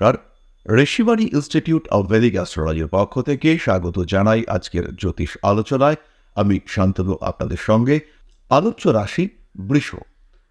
নমস্কার। Rishibani institute of Vedic অ্যাস্ট্রোলজির পক্ষ থেকে স্বাগত জানাই আজকের জ্যোতিষ আলোচনায়। আমি শান্তনু আপনাদের সঙ্গে। আলোচ্য রাশি বৃষ।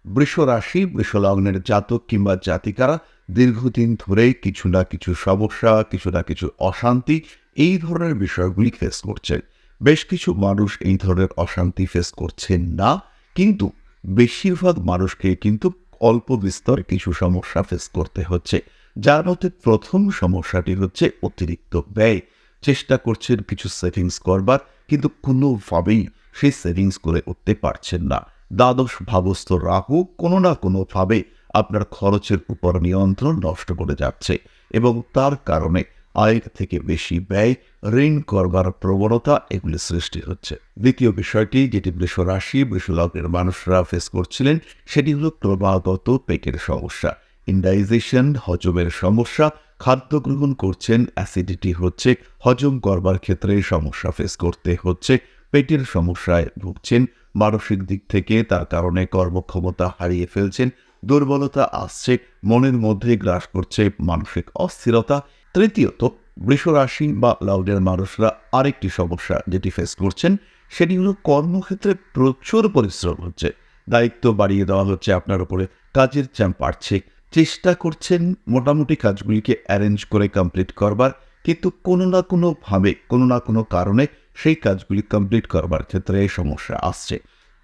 বৃষ রাশি, বৃষ লগ্নের জাতক কিংবা জাতিকারা দীর্ঘদিন ধরে কিছু না কিছু সমস্যা, কিছু না কিছু অশান্তি এই ধরনের বিষয়গুলি ফেস করছে। বেশ কিছু মানুষ এই ধরনের অশান্তি ফেস করছেন না, কিন্তু বেশিরভাগ মানুষকে কিন্তু অল্প বিস্তর কিছু সমস্যা ফেস করতে হচ্ছে। যার মধ্যে প্রথম সমস্যাটি হচ্ছে অতিরিক্ত ব্যয়। চেষ্টা করছেন কিছু সেভিংস করবার, কিন্তু কোনোভাবেই সেই সেভিংস করে উঠতে পারছেন না। দ্বাদশ ভাবস্থ রাহু কোনো না কোনোভাবে আপনার খরচের উপর নিয়ন্ত্রণ নষ্ট করে যাচ্ছে এবং তার কারণে আয়ের থেকে বেশি ব্যয়, ঋণ করবার প্রবণতা এগুলি সৃষ্টি হচ্ছে। দ্বিতীয় বিষয়টি যেটি বৃষ রাশি, বৃষ মানুষরা ফেস করছিলেন, সেটি হলো ক্রমাগত পেটের সমস্যা। ইন্ডাইজেশন, হজমের সমস্যা, খাদ্য গ্রহণ করছেন, অ্যাসিডিটি হচ্ছে, হজম করবার ক্ষেত্রে সমস্যা ফেস করতে হচ্ছে, পেটের সমস্যায় ভুগছেন, মানসিক দিক থেকে তার কারণে কর্মক্ষমতা হারিয়ে ফেলছেন, দুর্বলতা আসছে, মনের মধ্যে গ্রাস করছে, মানসিক অস্থিরতা। তৃতীয়ত বৃষ রাশি বা লাউডের মানুষরা আরেকটি সমস্যা যেটি ফেস করছেন, সেটি হলো কর্মক্ষেত্রে প্রচুর পরিশ্রম হচ্ছে। দায়িত্ব বাড়িয়ে দেওয়া হচ্ছে, আপনার উপরে কাজের চাপ বাড়ছে চেষ্টা করছেন মোটামুটি কাজগুলিকে অ্যারেঞ্জ করে কমপ্লিট করবার, কিন্তু কোনো না কোনোভাবে, কোনো না কোনো কারণে সেই কাজগুলি কমপ্লিট করবার ক্ষেত্রে সমস্যা আসছে।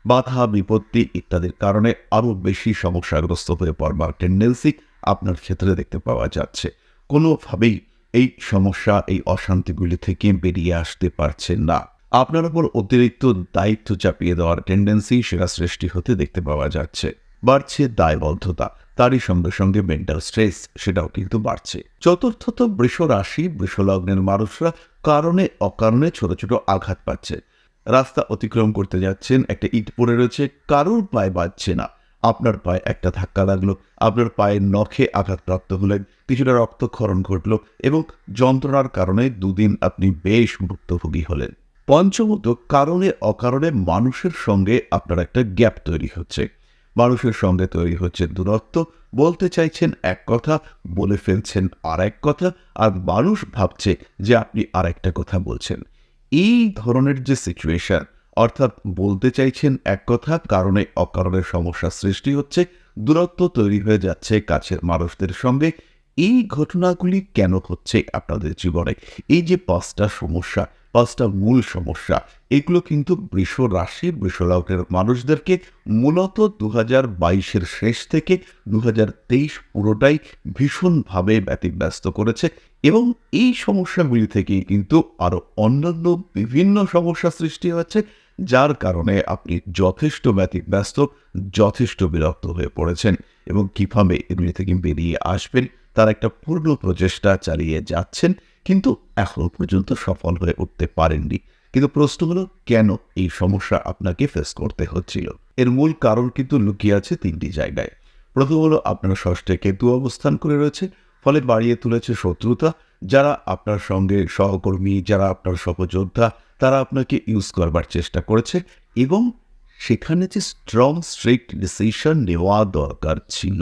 বাধা, বিপত্তি ইত্যাদির কারণে আরও বেশি সমস্যাগ্রস্ত হয়ে পড়বার টেন্ডেন্সি আপনার ক্ষেত্রে দেখতে পাওয়া যাচ্ছে। কোনোভাবেই এই সমস্যা, এই অশান্তিগুলি থেকে বেরিয়ে আসতে পারছেন না। আপনার উপর অতিরিক্ত দায়িত্ব চাপিয়ে দেওয়ার টেন্ডেন্সি সেটা সৃষ্টি হতে দেখতে পাওয়া যাচ্ছে। বাড়ছে দায়বদ্ধতা, তারই সঙ্গে সঙ্গে মেন্টাল স্ট্রেস সেটাও কিন্তু বাড়ছে। চতুর্থত বৃষ রাশি, বৃষ লগ্নের মানুষরা কারণে অকারণে ছোট ছোট আঘাত পাচ্ছে। রাস্তা অতিক্রম করতে যাচ্ছেন, একটা ইট পড়ে রয়েছে, কারোর পায়ে বাজছে না। আপনার পায়ে একটা ধাক্কা লাগল, আপনার পায়ে নখে আঘাতপ্রাপ্ত হলেন, কিছুটা রক্তক্ষরণ ঘটলো এবং যন্ত্রণার কারণে দুদিন আপনি বেশ ভুক্তভোগী হলেন। পঞ্চমত, কারণে অকারণে মানুষের সঙ্গে আপনার একটা গ্যাপ তৈরি হচ্ছে। মানুষের সঙ্গে তৈরি হচ্ছে দূরত্ব, বলতে চাইছেন এক কথা, বলে ফেলছেন আর এক কথা, আর মানুষ ভাবছে যে আপনি আর একটা কথা বলছেন। এই ধরনের যে সিচুয়েশন অর্থাৎ বলতে চাইছেন এক কথা, কারণে অকারণে সমস্যা সৃষ্টি হচ্ছে, দূরত্ব তৈরি হয়ে যাচ্ছে কাছের মানুষদের সঙ্গে এই ঘটনাগুলি কেন হচ্ছে আপনাদের জীবনে? এই যে পাঁচটা সমস্যা, পাঁচটা মূল সমস্যা, এগুলো কিন্তু বৃষ রাশি বৃষলগ্নের মানুষদেরকে মূলত দু হাজার বাইশের শেষ থেকে দু হাজার তেইশ পুরোটাই ভীষণভাবে ব্যতিব্যস্ত করেছে এবং এই সমস্যাগুলি থেকেই কিন্তু আরও অন্যান্য বিভিন্ন সমস্যা সৃষ্টি হচ্ছে যার কারণে আপনি যথেষ্ট ব্যতিব্যস্ত, যথেষ্ট বিরক্ত হয়ে পড়েছেন এবং কীভাবে এগুলি থেকে বেরিয়ে আসবেন তার একটা পূর্ণ প্রচেষ্টা চালিয়ে যাচ্ছেন, কিন্তু এখনও পর্যন্ত সফল হয়ে উঠতে পারেননি। কিন্তু প্রশ্ন হলো, কেন এই সমস্যা আপনাকে ফেস করতে হচ্ছিল? এর মূল কারণ কিন্তু লুকিয়ে আছে তিনটি জায়গায়। প্রথম হলো, আপনার ষষ্ঠে কেতু অবস্থান করে রয়েছে, ফলে বাড়িয়ে তুলেছে শত্রুতা। যারা আপনার সঙ্গে সহকর্মী, যারা আপনার সহযোদ্ধা, তারা আপনাকে ইউজ করবার চেষ্টা করেছে এবং সেখানে যে স্ট্রং স্ট্রিক্ট ডিসিশন নেওয়া দরকার ছিল।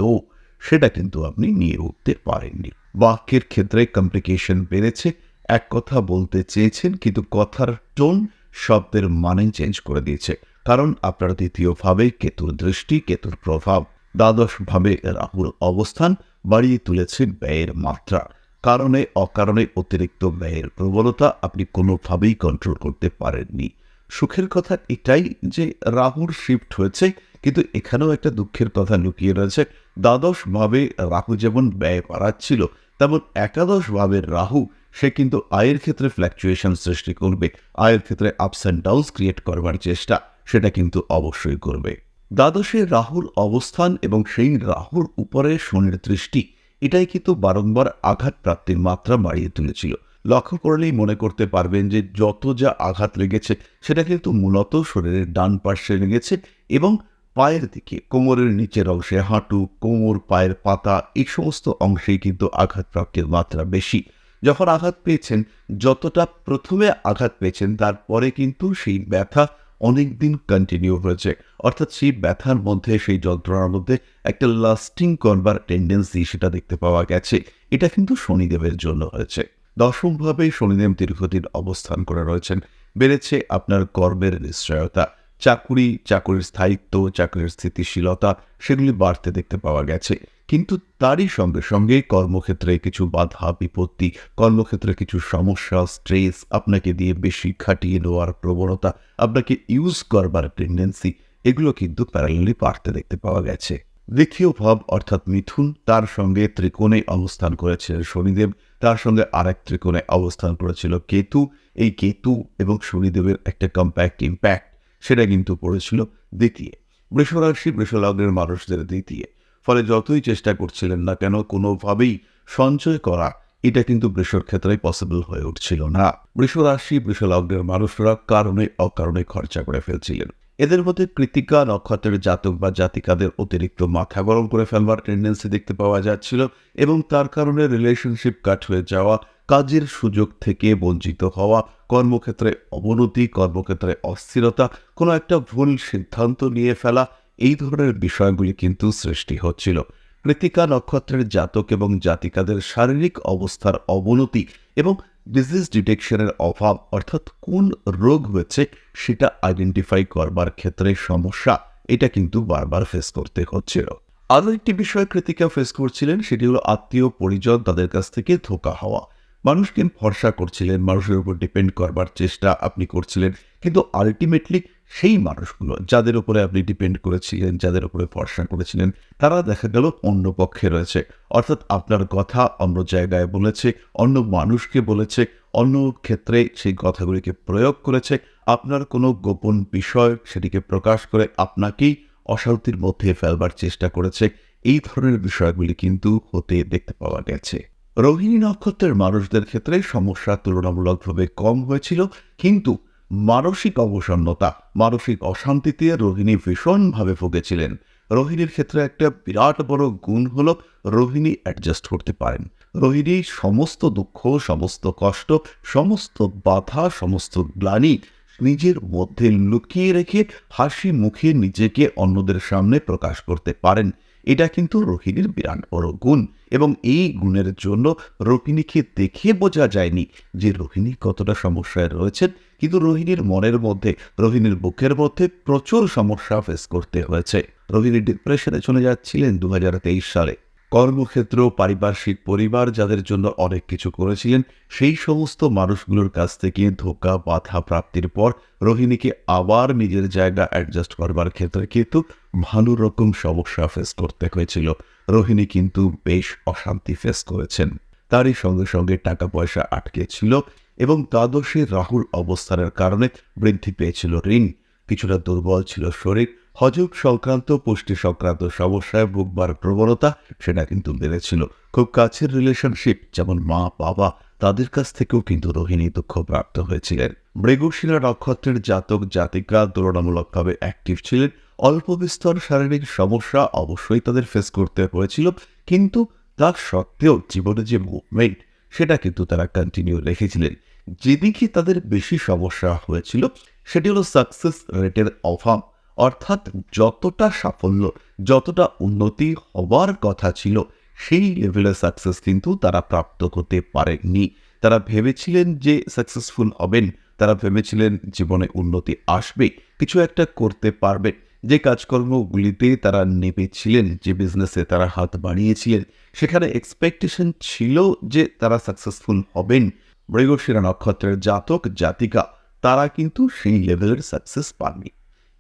সেটা কিন্তু আপনি নিয়ে উঠতে পারেননি। বাক্যের ক্ষেত্রে কমপ্লিকেশন বেড়েছে, এক কথা বলতে চেয়েছেন, কিন্তু কথার টোন শব্দের মানে চেঞ্জ করে দিয়েছে। কারণ আপনার দ্বিতীয়ভাবে কেতুর দৃষ্টি, কেতুর প্রভাব, দ্বাদশভাবে রাহুর অবস্থান বাড়িয়ে তুলেছে ব্যয়ের মাত্রা। কারণে, অকারণে অতিরিক্ত ব্যয়ের প্রবণতা আপনি কোনোভাবেই কন্ট্রোল করতে পারেননি। সুখের কথা এটাই যে রাহুর শিফট হয়েছে কিন্তু এখানেও একটা দুঃখের কথা লুকিয়ে রয়েছে। দ্বাদশভাবে রাহু যেমন ব্যয় বাড়াচ্ছিল, তেমন একাদশভাবে রাহু, সে কিন্তু আয়ের ক্ষেত্রে ফ্ল্যাকচুয়েশন সৃষ্টি করবে। আয়ের ক্ষেত্রে আপস অ্যান্ড ডাউনস ক্রিয়েট করবার চেষ্টা, সেটা কিন্তু অবশ্যই করবে। দ্বাদশে রাহুর অবস্থান এবং সেই রাহুর উপরে শনির দৃষ্টি, এটাই কিন্তু বারংবার আঘাত প্রাপ্তির মাত্রা বাড়িয়ে তুলেছিল। লক্ষ্য করলেই মনে করতে পারবেন যে যত যা আঘাত লেগেছে, সেটা কিন্তু মূলত শরীরের ডান পার্শ্বে লেগেছে এবং পায়ের দিকে, কোমরের নিচের অংশে হাঁটু, কোমর, পায়ের পাতা, এই সমস্ত অংশেই কিন্তু আঘাতপ্রাপ্তির মাত্রা বেশি। যখন আঘাত পেয়েছেন, যতটা প্রথমে আঘাত পেয়েছেন, তারপরে কিন্তু সেই ব্যথা অনেক দিন কন্টিনিউ হয়েছে। অর্থাৎ সেই ব্যথার মধ্যে, সেই যন্ত্রণার মধ্যে একটা লাস্টিং করবার টেন্ডেন্সি সেটা দেখতে পাওয়া গেছে। এটা কিন্তু শনিদেবের জন্য হয়েছে। দশমভাবে শনিদেব দীর্ঘদিন অবস্থান করে রয়েছেন। বেড়েছে আপনার কর্মের নিশ্চয়তা। চাকুরি, চাকুরির স্থায়িত্ব, চাকুরির স্থিতিশীলতা সেগুলি বাড়তে দেখতে পাওয়া গেছে। কিন্তু তারই সঙ্গে সঙ্গে কর্মক্ষেত্রে কিছু বাধা, বিপত্তি, কর্মক্ষেত্রে কিছু সমস্যা, স্ট্রেস আপনাকে দিয়ে বেশি খাটিয়ে নেওয়ার প্রবণতা, আপনাকে ইউজ করবার টেন্ডেন্সি, এগুলো কিন্তু প্যারালি বাড়তে দেখতে পাওয়া গেছে। দ্বিতীয় ভাব অর্থাৎ মিথুন, তার সঙ্গে ত্রিকোণে অবস্থান করেছিলেন শনিদেব, তার সঙ্গে আরেক ত্রিকোণে অবস্থান করেছিল কেতু। এই কেতু এবং শনিদেবের একটা কম্প্যাক্ট ইম্প্যাক্ট সেটা কিন্তু পড়েছিল দ্বিতীয় বৃষরাশি বৃষলগ্নের মানুষদের দ্বিতীয় ফলে যতই চেষ্টা করছিলেন না কেন, কোনোভাবেই সঞ্চয় করা এটা কিন্তু বৃষর ক্ষেত্রে পসিবল হয়ে উঠছিল না। বৃষরাশি বৃষলগ্নের মানুষরা কারণে অকারণে খরচা করে ফেলছিলেন। এদের মধ্যে কৃতিকা নক্ষত্রের জাতক বা জাতিকাদের অতিরিক্ত মাথা গরম করে ফেলবার টেন্ডেন্সি দেখতে পাওয়া যাচ্ছিল এবং তার কারণে রিলেশনশিপ কাট হয়ে যাওয়া কাজের সুযোগ থেকে বঞ্চিত হওয়া, কর্মক্ষেত্রে অবনতি, কর্মক্ষেত্রে অস্থিরতা, কোনো একটা ভুল সিদ্ধান্ত নিয়ে ফেলা, এই ধরনের বিষয়গুলি কিন্তু সৃষ্টি হচ্ছিল। কৃতিকা নক্ষত্রের জাতক এবং জাতিকাদের শারীরিক অবস্থার অবনতি এবং ডিজিজ ডিটেকশনের অভাব, অর্থাৎ কোন রোগ হয়েছে সেটা আইডেন্টিফাই করবার ক্ষেত্রে সমস্যা, এটা কিন্তু বারবার ফেস করতে হচ্ছিল। আরও একটি বিষয় কৃতিকা ফেস করছিলেন, সেটি হলো আত্মীয় পরিজন তাদের কাছ থেকে ধোকা হওয়া। মানুষকে ভরসা করছিলেন, মানুষের উপর ডিপেন্ড করবার চেষ্টা আপনি করছিলেন। কিন্তু আলটিমেটলি সেই মানুষগুলো, যাদের উপরে আপনি ডিপেন্ড করেছিলেন, যাদের উপরে ভরসা করেছিলেন, তারা দেখা গেল অন্য পক্ষে রয়েছে। অর্থাৎ আপনার কথা অন্য জায়গায় বলেছে, অন্য মানুষকে বলেছে, অন্য ক্ষেত্রে সেই কথাগুলিকে প্রয়োগ করেছে। আপনার কোনো গোপন বিষয় সেটিকে প্রকাশ করে আপনাকেই অশান্তির মধ্যে ফেলবার চেষ্টা করেছে। এই ধরনের বিষয়গুলি কিন্তু হতে দেখতে পাওয়া গেছে। রোহিণী নক্ষত্রের মানুষদের ক্ষেত্রে সমস্যা তুলনামূলকভাবে কম হয়েছিল, কিন্তু মানসিক অবসন্নতা, মানসিক অশান্তিতে রোহিণী ভীষণভাবে ভুগেছিলেন। রোহিণীর ক্ষেত্রে একটা বিরাট বড় গুণ হল রোহিণী অ্যাডজাস্ট করতে পারেন। রোহিণী সমস্ত দুঃখ, সমস্ত কষ্ট, সমস্ত বাধা, সমস্ত গ্লানি নিজের মধ্যে লুকিয়ে রেখে হাসি মুখে নিজেকে অন্যদের সামনে প্রকাশ করতে পারেন। এটা কিন্তু রোহিণীর বিরাট বড় গুণ এবং এই গুণের জন্য রোহিণীকে দেখে বোঝা যায়নি যে রোহিণী কতটা সমস্যায় রয়েছেন। কিন্তু রোহিণীর মনের মধ্যে, রোহিণীর বুকের মধ্যে প্রচুর সমস্যা ফেস করতে হয়েছে। রোহিণী ডিপ্রেশনে চলে যাচ্ছিলেন দু হাজার তেইশ সালে। কর্মক্ষেত্র, পারিপার্শ্বিক পরিবার যাদের জন্য অনেক কিছু করেছিলেন, সেই সমস্ত মানুষগুলোর কাছ থেকে ধোকা, বাধা প্রাপ্তির পর রোহিণীকে আবার নিজের জায়গা অ্যাডজাস্ট করবার ক্ষেত্রে কিন্তু ভালো রকম সমস্যা ফেস করতে হয়েছিল। রোহিণী কিন্তু বেশ অশান্তি ফেস করেছেন। তারই সঙ্গে সঙ্গে টাকা পয়সা আটকে ছিল এবং দ্বাদশে রাহুল অবস্থানের কারণে বৃদ্ধি পেয়েছিল ঋণ। কিছুটা দুর্বল ছিল শরীর হজম সংক্রান্ত, পুষ্টি সংক্রান্ত সমস্যায় ভুগবার প্রবণতা সেটা কিন্তু বেড়েছিল খুব কাছের রিলেশনশিপ যেমন মা, বাবা, তাদের কাছ থেকেও কিন্তু রোহিণী দুঃখ প্রাপ্ত হয়েছিলেন। মৃগশিরা নক্ষত্রের জাতক, জাতিকা তুলনামূলকভাবে অ্যাক্টিভ ছিলেন। অল্প বিস্তর শারীরিক সমস্যা অবশ্যই তাদের ফেস করতে হয়েছিল, কিন্তু তার সত্ত্বেও জীবনে যে মুভমেন্ট সেটা কিন্তু তারা কন্টিনিউ রেখেছিলেন। যেদিকে তাদের বেশি সমস্যা হয়েছিল, সেটি হলো সাকসেস রেটের অভাব। অর্থাৎ যতটা সাফল্য, যতটা উন্নতি হবার কথা ছিল, সেই লেভেলের সাকসেস কিন্তু তারা প্রাপ্ত করতে পারেননি। তারা ভেবেছিলেন যে সাকসেসফুল হবেন, তারা ভেবেছিলেন জীবনে উন্নতি আসবে, কিছু একটা করতে পারবে যে কাজকর্মগুলিতে তারা নেমেছিলেন, যে বিজনেসে তারা হাত বাড়িয়েছিলেন, সেখানে এক্সপেকটেশন ছিল যে তারা সাকসেসফুল হবেন। মৃগশিরা নক্ষত্রের জাতক, জাতিকা, তারা কিন্তু সেই লেভেলের সাকসেস পাননি।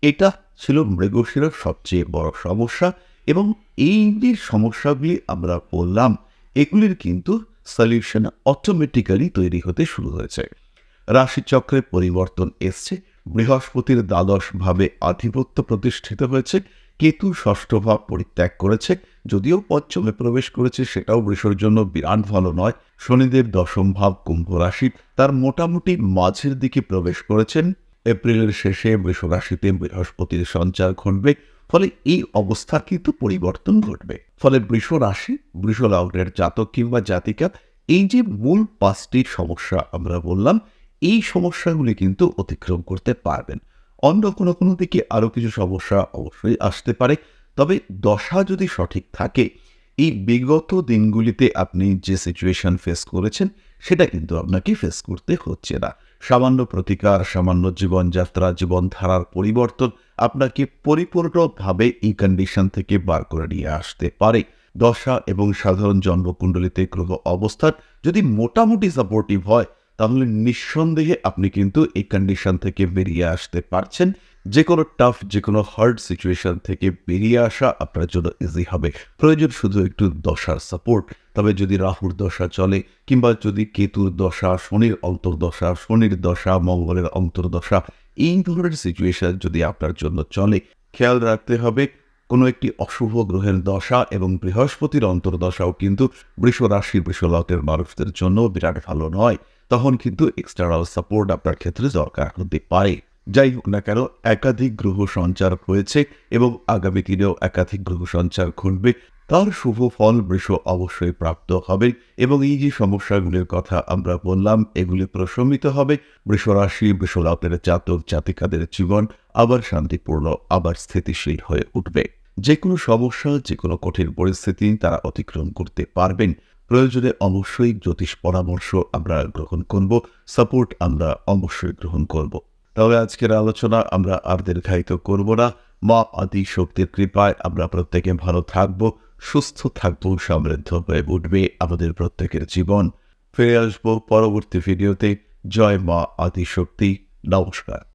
এটা ছিল মৃগশিরার সবচেয়ে বড় সমস্যা এবং এই যে সমস্যাগুলি আমরা বললাম, এগুলির কিন্তু সলিউশন অটোমেটিক্যালি তৈরি হতে শুরু হয়েছে। রাশিচক্রে পরিবর্তন এসছে, বৃহস্পতির দ্বাদশভাবে আধিপত্য প্রতিষ্ঠিত হয়েছে, কেতু ষষ্ঠ ভাব পরিত্যাগ করেছে, যদিও পঞ্চমে প্রবেশ করেছে সেটাও বৃষর জন্য বিরাট ভালো নয়। শনিদেব দশম ভাব কুম্ভ রাশি তার মোটামুটি মাঝের দিকে প্রবেশ করেছেন এপ্রিলের শেষে বৃষ রাশিতে বৃহস্পতির সঞ্চার ঘটবে। ফলে এই অবস্থার কিন্তু পরিবর্তন ঘটবে। ফলে বৃষ রাশি বৃষ লগ্নের জাতক কিংবা জাতিকা, এই যে মূল পাঁচটি সমস্যা আমরা বললাম, এই সমস্যাগুলি কিন্তু অতিক্রম করতে পারবেন। অন্য কোনো কোনো দিকে আরও কিছু সমস্যা অবশ্যই আসতে পারে। তবে দশা যদি সঠিক থাকে, এই বিগত দিনগুলিতে আপনি যে সিচুয়েশন ফেস করেছেন, সেটা কিন্তু আপনাকে ফেস করতে হচ্ছে না। সামান্য প্রতিকার, সামান্য জীবনযাত্রা, জীবনধারার পরিবর্তন আপনাকে পরিপূর্ণভাবে এই কন্ডিশন থেকে বার করে নিয়ে আসতে পারে। দশা এবং সাধারণ জন্মকুণ্ডলিতে গ্রহ অবস্থান যদি মোটামুটি সাপোর্টিভ হয় তাহলে নিঃসন্দেহে আপনি কিন্তু এই কন্ডিশন থেকে বেরিয়ে আসতে পারছেন। যে কোনো টাফ যে কোনো হার্ড সিচুয়েশন থেকে বেরিয়ে আসা আপনার জন্য ইজি হবে। প্রয়োজন শুধু একটু দশার সাপোর্ট তবে যদি রাহুর দশা চলে কিংবা যদি কেতুর দশা, শনির অন্তর্দশা, শনির দশা, মঙ্গলের অন্তর্দশা, এই ধরনের সিচুয়েশন যদি আপনার জন্য চলে, খেয়াল রাখতে হবে, কোনো একটি অশুভ গ্রহের দশা এবং বৃহস্পতির অন্তর্দশাও কিন্তু বৃষ বৃষ মানুষদের জন্য বিরাট ভালো নয়। তখন কিন্তু এক্সটার্নাল সাপোর্ট আপনার ক্ষেত্রে দরকার হতে পারে। যাই হোক না কেন, একাধিক গ্রহ সঞ্চার হয়েছে এবং আগামী দিনেও একাধিক গ্রহ সঞ্চার ঘটবে। তার শুভ ফল বৃষ অবশ্যই প্রাপ্ত হবে এবং এই যে সমস্যাগুলির কথা আমরা বললাম, এগুলি প্রশমিত হবে। বৃষ রাশি বৃষ লগ্নের জাতক, জাতিকাদের জীবন আবার শান্তিপূর্ণ, আবার স্থিতিশীল হয়ে উঠবে। যে কোনো সমস্যা যে কোনো কঠিন পরিস্থিতি তারা অতিক্রম করতে পারবেন। প্রয়োজনে অবশ্যই জ্যোতিষ পরামর্শ আমরা গ্রহণ করব, সাপোর্ট আমরা অবশ্যই গ্রহণ করব। তাহলে আজকের আলোচনা আমরা আর দীর্ঘায়িত করব না। মা আদি শক্তির কৃপায় আমরা প্রত্যেকে ভালো থাকব, সুস্থ থাকব, সমৃদ্ধ হয়ে উঠবে আমাদের প্রত্যেকের জীবন। ফিরে আসব পরবর্তী ভিডিওতে। জয় মা আদি শক্তি নমস্কার।